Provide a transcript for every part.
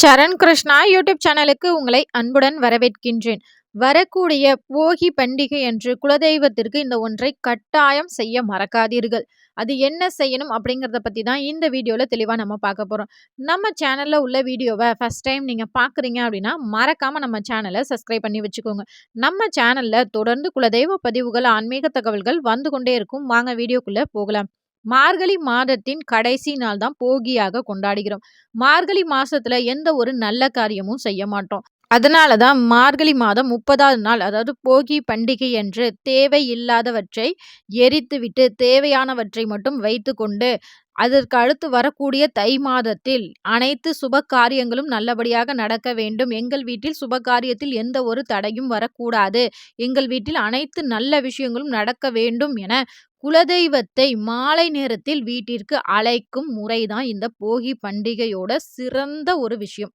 சரண் Krishna YouTube சேனலுக்கு உங்களை அன்புடன் வரவேற்கின்றேன். வரக்கூடிய போகி பண்டிகை என்று குலதெய்வத்திற்கு இந்த ஒன்றை கட்டாயம் செய்ய மறக்காதீர்கள். அது என்ன செய்யணும் அப்படிங்கிறத பற்றி தான் இந்த வீடியோவில் தெளிவாக நம்ம பார்க்க போகிறோம் நம்ம சேனலில் உள்ள வீடியோவை ஃபஸ்ட் டைம் நீங்கள் பார்க்குறீங்க அப்படின்னா மறக்காமல் நம்ம சேனலை சப்ஸ்கிரைப் பண்ணி வச்சுக்கோங்க. நம்ம சேனலில் தொடர்ந்து குலதெய்வ பதிவுகள் ஆன்மீக தகவல்கள் வந்து கொண்டே இருக்கும். வாங்க வீடியோக்குள்ளே போகலாம். மார்கழி மாதத்தின் கடைசி நாள் தான் போகியாக கொண்டாடுகிறோம். மார்கழி மாசத்துல எந்த ஒரு நல்ல காரியமும் செய்ய மாட்டோம். அதனால தான் மார்கழி மாதம் முப்பதாவது நாள் அதாவது போகி பண்டிகை என்று தேவையில்லாதவற்றை எரித்துவிட்டு தேவையானவற்றை மட்டும் வைத்துக்கொண்டு அதற்கு அடுத்து வரக்கூடிய தை மாதத்தில் அனைத்து சுப காரியங்களும் நல்லபடியாக நடக்க வேண்டும். எங்கள் வீட்டில் சுப காரியத்தில் எந்த ஒரு தடையும் வரக்கூடாது. எங்கள் வீட்டில் அனைத்து நல்ல விஷயங்களும் நடக்க வேண்டும் என குலதெய்வத்தை மாலை நேரத்தில் வீட்டிற்கு அழைக்கும் முறைதான் இந்த போகி பண்டிகையோட சிறந்த ஒரு விஷயம்.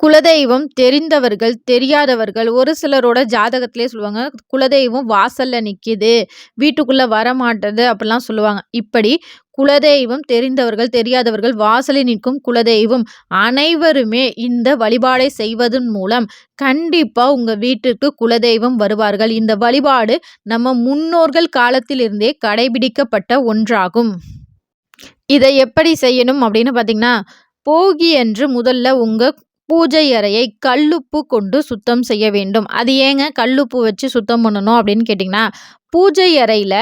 குலதெய்வம் தெரிந்தவர்கள் தெரியாதவர்கள் ஒரு சிலரோட ஜாதகத்திலே சொல்லுவாங்க குலதெய்வம் வாசல்ல நிக்குது வீட்டுக்குள்ள வரமாட்டது அப்படிலாம் சொல்லுவாங்க. இப்படி குலதெய்வம் தெரிந்தவர்கள் தெரியாதவர்கள் வாசலில் நிற்கும் குலதெய்வம் அனைவருமே இந்த வழிபாடை செய்வதன் மூலம் கண்டிப்பா உங்க வீட்டிற்கு குலதெய்வம் வருவார்கள். இந்த வழிபாடு நம்ம முன்னோர்கள் காலத்திலிருந்தே கடைபிடிக்கப்பட்ட ஒன்றாகும். இதை எப்படி செய்யணும் அப்படின்னு பார்த்தீங்கன்னா போகி என்று முதல்ல உங்க பூஜை அறையை கல்லுப்பு கொண்டு சுத்தம் செய்ய வேண்டும். அது ஏங்க கல்லுப்பு வச்சு சுத்தம் பண்ணணும் அப்படின்னு கேட்டிங்கன்னா பூஜை அறையில்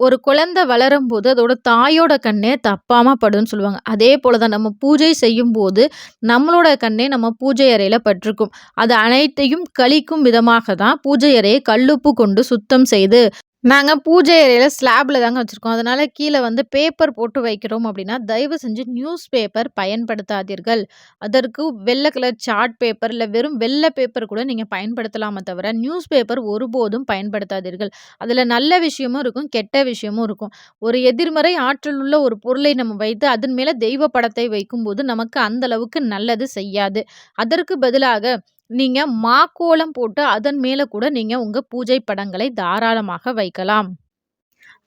ஒரு குழந்தை வளரும்போது அதோட தாயோட கண்ணே தப்பாமல் படுன்னு சொல்லுவாங்க. அதே போல் தான் நம்ம பூஜை செய்யும்போது நம்மளோட கண்ணே நம்ம பூஜை அறையில் பட்டிருக்கும். அது அனைத்தையும் கழிக்கும் விதமாக தான் பூஜை அறையை கல்லுப்பு கொண்டு சுத்தம் செய்து நாங்கள் பூஜை அறையில் ஸ்லாப்பில் தாங்க வச்சுருக்கோம். அதனால் கீழே வந்து பேப்பர் போட்டு வைக்கிறோம் அப்படின்னா தயவு செஞ்சு நியூஸ் பேப்பர் பயன்படுத்தாதீர்கள். அதற்கு வெள்ளை கலர் சார்ட் பேப்பர் இல்லை வெறும் வெள்ளை பேப்பர் கூட நீங்கள் பயன்படுத்தலாமே தவிர நியூஸ் பேப்பர் ஒருபோதும் பயன்படுத்தாதீர்கள். அதில் நல்ல விஷயமும் இருக்கும் கெட்ட விஷயமும் இருக்கும். ஒரு எதிர்மறை ஆற்றல் உள்ள ஒரு பொருளை நம்ம வைத்து அதன் மேலே தெய்வ படத்தை வைக்கும்போது நமக்கு அந்த அளவுக்கு நல்லது செய்யாது. அதற்கு பதிலாக நீங்கள் மாக்கோலம் போட்டு அதன் மேலே கூட நீங்கள் உங்கள் பூஜை படங்களை தாராளமாக வைக்கலாம்.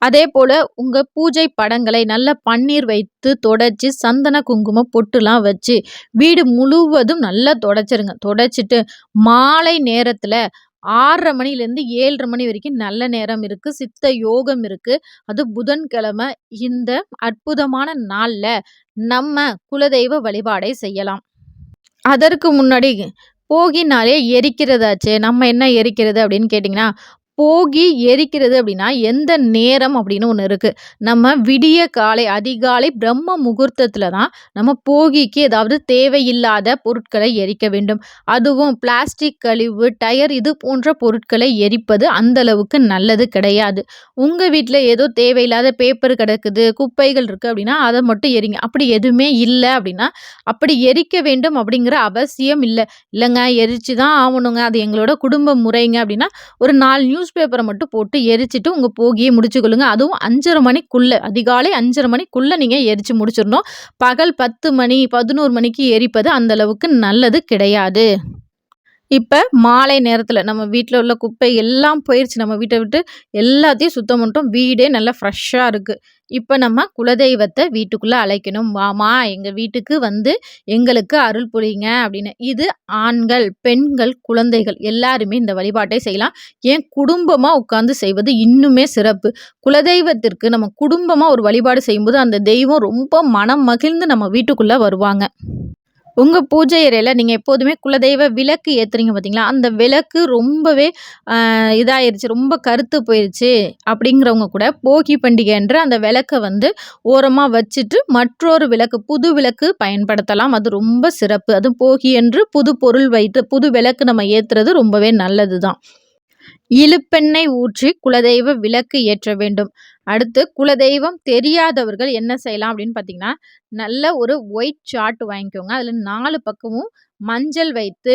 அதே போல் உங்கள் பூஜை படங்களை நல்ல பன்னீர் வைத்து தொடச்சு, சந்தன, குங்குமம் பொட்டுலாம் வச்சு, வீடு முழுவதும் நல்லா தொடச்சிருங்க. தொடச்சிட்டு மாலை நேரத்தில் ஆறரை மணிலேருந்து ஏழரை மணி வரைக்கும் நல்ல நேரம் இருக்குது சித்த யோகம் இருக்குது அது புதன்கிழமை இந்த அற்புதமான நாளில் நம்ம குலதெய்வ வழிபாடை செய்யலாம். அதற்கு முன்னாடி போகினாலே எரிக்கிறதாச்சே நம்ம என்ன எரிக்கிறது அப்படின்னு கேட்டிங்கன்னா போகி எரிக்கிறது அப்படின்னா எந்த நேரம் அப்படின்னு ஒன்று இருக்குது நம்ம விடிய காலை அதிகாலை பிரம்ம முகூர்த்தத்தில் தான் நம்ம போகிக்கு ஏதாவது தேவையில்லாத பொருட்களை எரிக்க வேண்டும். அதுவும் பிளாஸ்டிக் கழிவு டயர் இது போன்ற பொருட்களை எரிப்பது அந்தளவுக்கு நல்லது கிடையாது. உங்கள் வீட்டில் ஏதோ தேவையில்லாத பேப்பர் கிடக்குது குப்பைகள் இருக்குது அப்படின்னா அதை மட்டும் எரிங்க. அப்படி எதுவுமே இல்லை அப்படின்னா அப்படி எரிக்க வேண்டும் அப்படிங்கிற அவசியம் இல்லை. இல்லைங்க எரிச்சு தான் ஆகணுங்க. அது எங்களோட குடும்ப முறைங்க அப்படின்னா ஒரு நாலு நியூஸ் நியூஸ் பேப்பரை மட்டும் போட்டு எரிச்சிட்டு உங்கள் போகியை முடிச்சுக்கொள்ளுங்க அதுவும் அஞ்சரை மணிக்குள்ளே அதிகாலை அஞ்சரை மணிக்குள்ளே நீங்கள் எரித்து முடிச்சிடணும். பகல் பத்து மணி பதினோரு மணிக்கு எரிப்பது அந்தளவுக்கு நல்லது கிடையாது. இப்போ மாலை நேரத்தில் நம்ம வீட்டில் உள்ள குப்பை எல்லாம் போயிடுச்சு நம்ம வீட்டை விட்டு எல்லாத்தையும் சுத்தம் பண்ணிட்டோம். வீடே நல்லா ஃப்ரெஷ்ஷாக இருக்குது இப்போ நம்ம குலதெய்வத்தை வீட்டுக்குள்ளே அழைக்கணும். வாமா எங்கள் வீட்டுக்கு வந்து எங்களுக்கு அருள் புரியுங்க அப்படின்னு. இது ஆண்கள் பெண்கள் குழந்தைகள் எல்லாருமே இந்த வழிபாட்டை செய்யலாம். ஏன்? குடும்பமாக உட்காந்து செய்வது இன்னுமே சிறப்பு. குலதெய்வத்திற்கு நம்ம குடும்பமாக ஒரு வழிபாடு செய்யும்போது அந்த தெய்வம் ரொம்ப மனம் மகிழ்ந்து நம்ம வீட்டுக்குள்ளே வருவாங்க. உங்கள் பூஜை அறையில் நீங்கள் எப்போதுமே குலதெய்வ விளக்கு ஏற்றுறீங்க பார்த்தீங்களா அந்த விளக்கு ரொம்பவே இதாயிருச்சு ரொம்ப கருத்து போயிடுச்சு அப்படிங்கிறவங்க கூட போகி பண்டிகைன்ற அந்த விளக்கை வந்து ஓரமாக வச்சுட்டு மற்றொரு விளக்கு புது விளக்கு பயன்படுத்தலாம். அது ரொம்ப சிறப்பு. அதுவும் போகி என்று புது பொருள் வைத்து புது விளக்கு நம்ம ஏற்றுறது ரொம்பவே நல்லது தான் இழுப்பெண்ணெய் ஊற்றி குலதெய்வ விளக்கு ஏற்ற வேண்டும். அடுத்து குலதெய்வம் தெரியாதவர்கள் என்ன செய்யலாம் அப்படின்னு பார்த்தீங்கன்னா நல்ல ஒரு ஒயிட் சார்ட் வாங்கிக்கோங்க. அதில் நாலு பக்கமும் மஞ்சள் வைத்து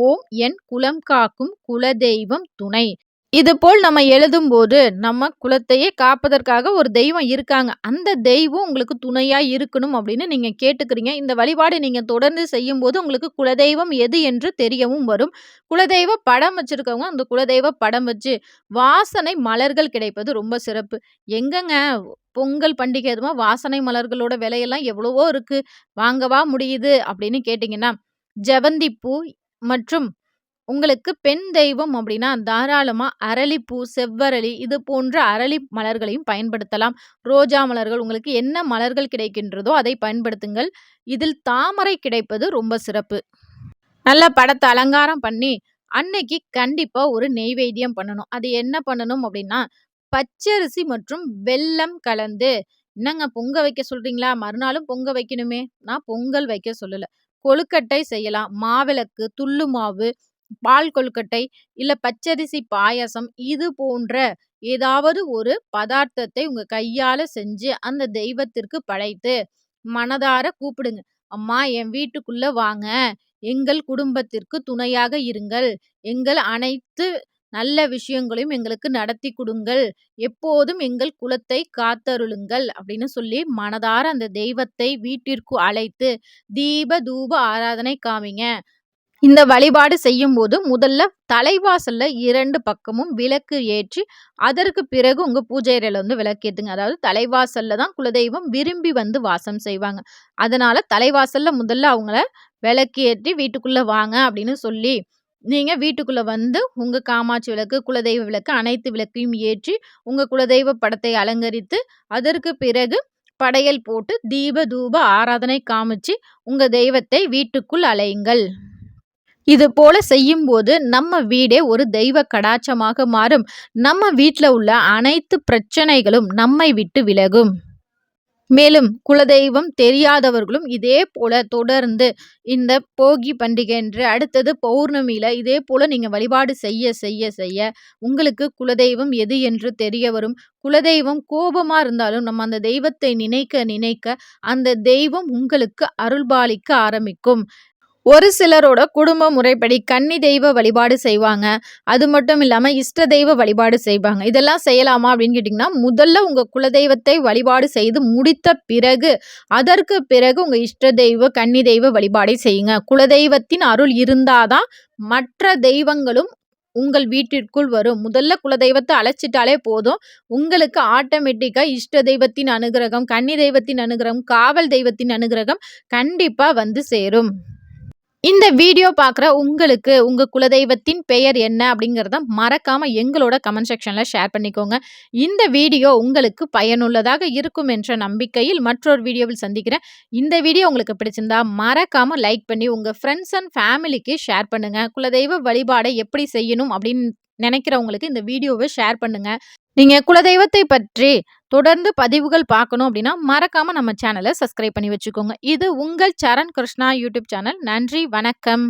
ஓம் என் குலம் காக்கும் குலதெய்வம் துணை. இதுபோல் நம்ம எழுதும்போது நம்ம குலத்தையே காப்பதற்காக ஒரு தெய்வம் இருக்காங்க. அந்த தெய்வம் உங்களுக்கு துணையாக இருக்கணும் அப்படின்னு நீங்கள் கேட்டுக்கிறீங்க. இந்த வழிபாடு நீங்கள் தொடர்ந்து செய்யும்போது உங்களுக்கு குலதெய்வம் எது என்று தெரியவும் வரும். குலதெய்வ படம் வச்சுருக்கவங்க அந்த குலதெய்வ படம் வச்சு வாசனை மலர்கள் கிடைப்பது ரொம்ப சிறப்பு. எங்கங்க பொங்கல் பண்டிகை எதுவும் வாசனை மலர்களோட விலையெல்லாம் எவ்வளவோ இருக்குது வாங்கவா முடியுது அப்படின்னு கேட்டிங்கன்னா ஜெவந்திப்பூ மற்றும் உங்களுக்கு பெண் தெய்வம் அப்படின்னா தாராளமாக அரளிப்பூ, செவ்வரளி இது போன்ற அரளி மலர்களையும் பயன்படுத்தலாம். ரோஜா மலர்கள் உங்களுக்கு என்ன மலர்கள் கிடைக்கின்றதோ அதை பயன்படுத்துங்கள். இதில் தாமரை கிடைப்பது ரொம்ப சிறப்பு. நல்ல படத்தை அலங்காரம் பண்ணி, அன்னைக்கு கண்டிப்பாக ஒரு நெய்வேத்தியம் பண்ணணும். அது என்ன பண்ணணும் அப்படின்னா, பச்சரிசி மற்றும் வெல்லம் கலந்து என்னங்க பொங்க வைக்க சொல்றீங்களா? மறுநாளும் பொங்க வைக்கணுமே! நான் பொங்கல் வைக்க சொல்லலை கொழுக்கட்டை செய்யலாம். மாவிளக்கு, துள்ளு மாவு, பால் கொழுக்கட்டை, இல்லை பச்சரிசி பாயசம் இது போன்ற ஏதாவது ஒரு பதார்த்தத்தை உங்க கையால செஞ்சு அந்த தெய்வத்திற்கு படைத்து, மனதார கூப்பிடுங்க. "அம்மா என் வீட்டுக்குள்ள வாங்க. எங்கள் குடும்பத்திற்கு துணையாக இருங்கள். எங்கள் அனைத்து நல்ல விஷயங்களையும் எங்களுக்கு நடத்தி கொடுங்கள் எப்போதும் எங்கள் குலத்தை காத்தருளுங்கள்." அப்படின்னு சொல்லி மனதார அந்த தெய்வத்தை வீட்டிற்கு அழைத்து, தீப, தூப ஆராதனை காமிங்க. இந்த வழிபாடு செய்யும்போது முதல்ல தலைவாசல்ல இரண்டு பக்கமும் விளக்கு ஏற்றி, அதற்கு பிறகு உங்க பூஜை வந்து விளக்கேத்துங்க. அதாவது தலைவாசல்ல தான் குலதெய்வம் விரும்பி வந்து வாசம் செய்வாங்க. அதனால தலைவாசல்ல முதல்ல அவங்கள விளக்கு ஏற்றி வீட்டுக்குள்ள வாங்க அப்படின்னு சொல்லி, நீங்கள் வீட்டுக்குள்ளே வந்து உங்கள் காமாட்சி விளக்கு, குலதெய்வ விளக்கு அனைத்து விளக்கையும் ஏற்றி, உங்கள் குலதெய்வ படத்தை அலங்கரித்து, அதற்கு பிறகு படையல் போட்டு தீப, தூப ஆராதனை காமிச்சு, உங்கள் தெய்வத்தை வீட்டுக்குள் அலையுங்கள் இது போல செய்யும்போது நம்ம வீடே ஒரு தெய்வ கடாச்சமாக மாறும். நம்ம வீட்டில் உள்ள அனைத்து பிரச்சனைகளும் நம்மை விட்டு விலகும். மேலும் குலதெய்வம் தெரியாதவர்களும் இதே போல தொடர்ந்து இந்த போகி பண்டிகையன்று, அடுத்தது பௌர்ணமியில் இதே போல நீங்கள் வழிபாடு செய்ய செய்ய செய்ய, உங்களுக்கு குலதெய்வம் எது என்று தெரிய வரும். குலதெய்வம் கோபமாக இருந்தாலும் நம்ம அந்த தெய்வத்தை நினைக்க நினைக்க, அந்த தெய்வம் உங்களுக்கு அருள்பாலிக்க ஆரம்பிக்கும். ஒரு சிலரோட குடும்ப முறைப்படி கன்னி தெய்வ வழிபாடு செய்வாங்க. அது மட்டும் இல்லாமல் இஷ்ட தெய்வ வழிபாடு செய்வாங்க. இதெல்லாம் செய்யலாமா அப்படின்னு கேட்டிங்கன்னா முதல்ல உங்கள் குலதெய்வத்தை வழிபாடு செய்து முடித்த பிறகு, அதற்கு பிறகு உங்கள் இஷ்ட தெய்வ, கன்னி தெய்வ வழிபாடை செய்யுங்க. குலதெய்வத்தின் அருள் இருந்தாதான் மற்ற தெய்வங்களும் உங்கள் வீட்டிற்குள் வரும். முதல்ல குலதெய்வத்தை அழைச்சிட்டாலே போதும். உங்களுக்கு ஆட்டோமேட்டிக்காக இஷ்ட தெய்வத்தின் அனுகிரகம், கன்னி தெய்வத்தின் அனுகிரகம், காவல் தெய்வத்தின் அனுகிரகம் கண்டிப்பாக வந்து சேரும். இந்த வீடியோ பார்க்குற உங்களுக்கு உங்கள் குலதெய்வத்தின் பெயர் என்ன அப்படிங்கிறத மறக்காமல் எங்களோட கமெண்ட் செக்ஷனில் ஷேர் பண்ணிக்கோங்க. இந்த வீடியோ உங்களுக்கு பயனுள்ளதாக இருக்கும் என்ற நம்பிக்கையில் மற்றொரு வீடியோவில் சந்திக்கிறேன். இந்த வீடியோ உங்களுக்கு பிடிச்சிருந்தா மறக்காமல் லைக் பண்ணி உங்கள் ஃப்ரெண்ட்ஸ் அண்ட் ஃபேமிலிக்கு ஷேர் பண்ணுங்கள் குலதெய்வ வழிபாடை எப்படி செய்யணும் அப்படின்னு நினைக்கிறவங்களுக்கு இந்த வீடியோவை ஷேர் பண்ணுங்கள் நீங்கள் குலதெய்வத்தை பற்றி தொடர்ந்து பதிவுகள் பார்க்கணும் அப்படின்னா, மறக்காமல் நம்ம சேனலை சப்ஸ்கிரைப் பண்ணி வச்சுக்கோங்க. இது உங்கள் சரண் கிருஷ்ணா யூடியூப் சேனல். நன்றி, வணக்கம்.